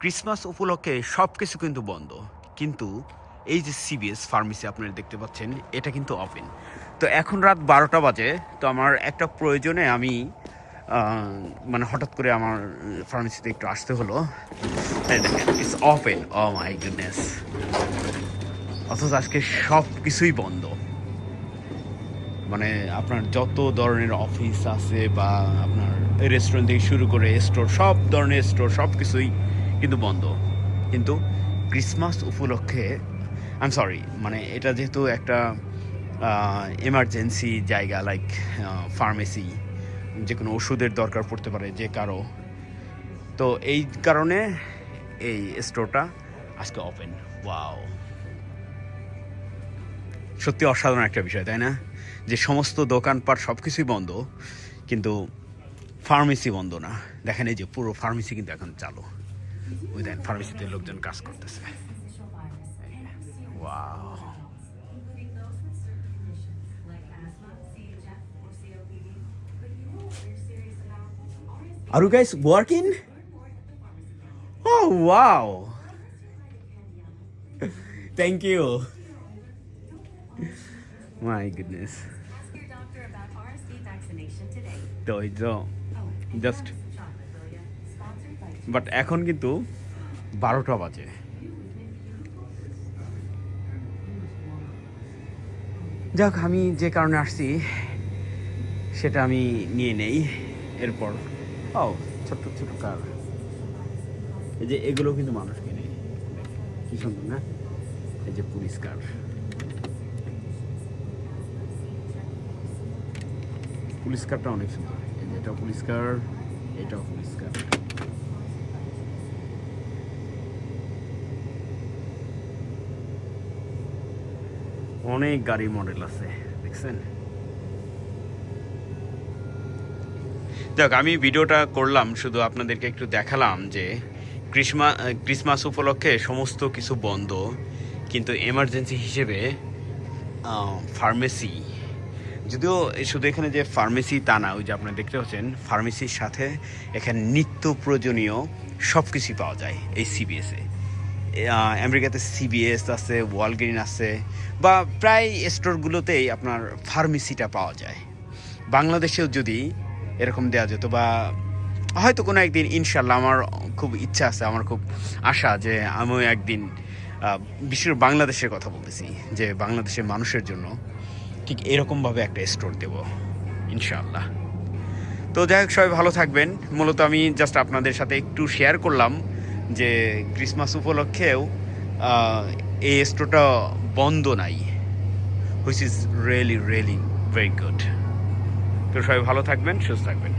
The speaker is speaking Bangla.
ক্রিসমাস উপলক্ষে সব কিছু কিন্তু বন্ধ। কিন্তু এই যে সিবিএস ফার্মেসি আপনারা দেখতে পাচ্ছেন, এটা কিন্তু ওপেন তো এখন রাত বারোটা বাজে, তো আমার একটা প্রয়োজনে আমি মানে হঠাৎ করে আমার ফার্মেসিতে একটু আসতে হলো। It's open oh my goodness অথচ আজকে সব কিছুই বন্ধ। মানে আপনার যত ধরনের অফিস আছে বা আপনার রেস্টুরেন্ট থেকে শুরু করে স্টোর সব ধরনের স্টোর সব কিছুই কিন্তু বন্ধ। কিন্তু ক্রিসমাস উপলক্ষে আই সরি মানে এটা যেহেতু একটা এমার্জেন্সি জায়গা লাইক ফার্মেসি যে কোনো ওষুধের দরকার পড়তে পারে যে কারও। তো এই কারণে এই স্টোরটা আজকে ওপেন ওয়াও সত্যি অসাধারণ একটা বিষয়, তাই না? যে সমস্ত দোকানপাট সব কিছুই বন্ধ, কিন্তু ফার্মেসি বন্ধ না। দেখেন এই যে পুরো ফার্মেসি কিন্তু এখন চালু। ওই দেখেন ফার্মেসিতে লোকজন কাজ করতেছে wow Are you guys working? Oh wow! Thank you. My goodness. Ask your doctor about RSV vaccination today. তো এই তো Oh, and Just- but এখন কিন্তু বারোটা বাজে। যাক, আমি যে কারণে আসছি, সেটা আমি নিয়ে নেই। এরপর, ও, ছোট্ট ছোট কার? এই যে এগুলো কিন্তু মানুষ কিনে। কি সুন্দর, না? এই যে পুলিশ কার। পুলিশ কারটা অনেক সুন্দর। এই যে এটা পুলিশ কার, এটাও পুলিশ কার। অনেক গাড়ি মডেল আছে, দেখছেন? যাক, আমি ভিডিওটা করলাম, শুধু আপনাদেরকে একটু দেখালাম যে ক্রিসমা, ক্রিসমাস উপলক্ষে সমস্ত কিছু বন্ধ, কিন্তু এমার্জেন্সি হিসেবে ফার্মেসি যদিও শুধু এখানে যে ফার্মেসি তা না, ওই যে আপনারা দেখতে পাচ্ছেন ফার্মেসির সাথে এখানে নিত্য প্রয়োজনীয় সব কিছুই পাওয়া যায় এই সিবিএসে আমেরিকাতে সিবিএস আছে ওয়ালগ্রিন আছে, বা প্রায় স্টোরগুলোতেই আপনার ফার্মেসিটা পাওয়া যায়। বাংলাদেশেও যদি এরকম দেওয়া যেত বা হয়তো কোনো একদিন ইনশাল্লাহ আমার খুব ইচ্ছা আছে, আমার খুব আশা যে আমিও একদিন বিশেষ বাংলাদেশের কথা বলতেছি, যে বাংলাদেশের মানুষের জন্য ঠিক এরকমভাবে একটা স্টোর দেব, ইনশাআল্লাহ। তো যাই হোক, সবাই ভালো থাকবেন। মূলত আমি জাস্ট আপনাদের সাথে একটু শেয়ার করলাম। যে ক্রিসমাস উপলক্ষেও এই স্টোরটা বন্ধ নাই which is really really very good তো সবাই ভালো থাকবেন, সুস্থ থাকবেন।